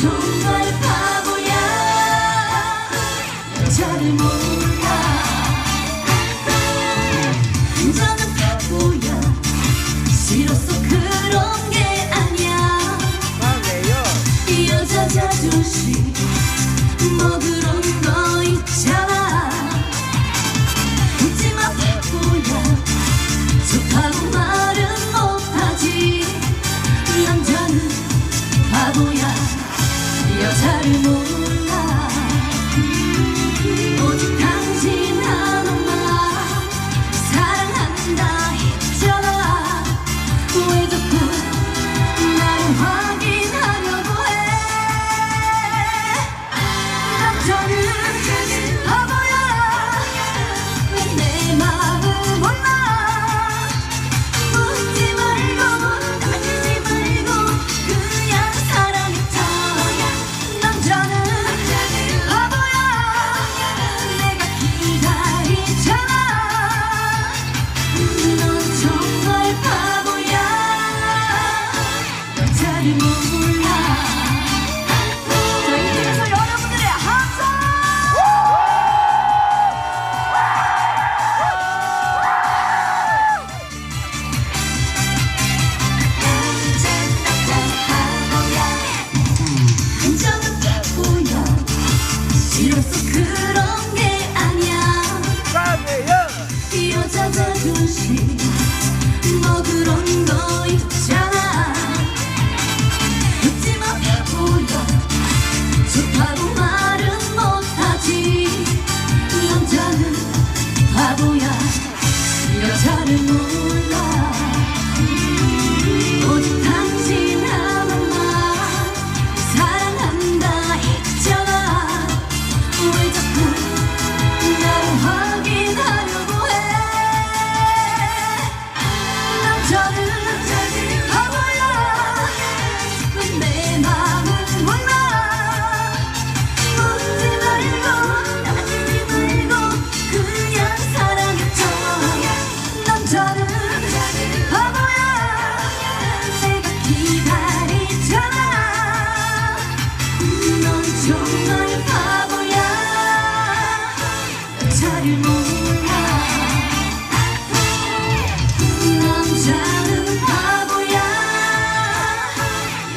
정말 바보야. 저를 찾아가듯이 뭐 그런 거 있고 저는 바보야. 내가 기다리잖아. 정말 바보야. 나를 몰라 남자는 바보야.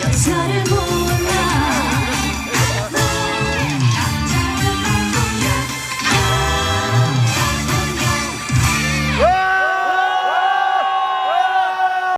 여자를 몰라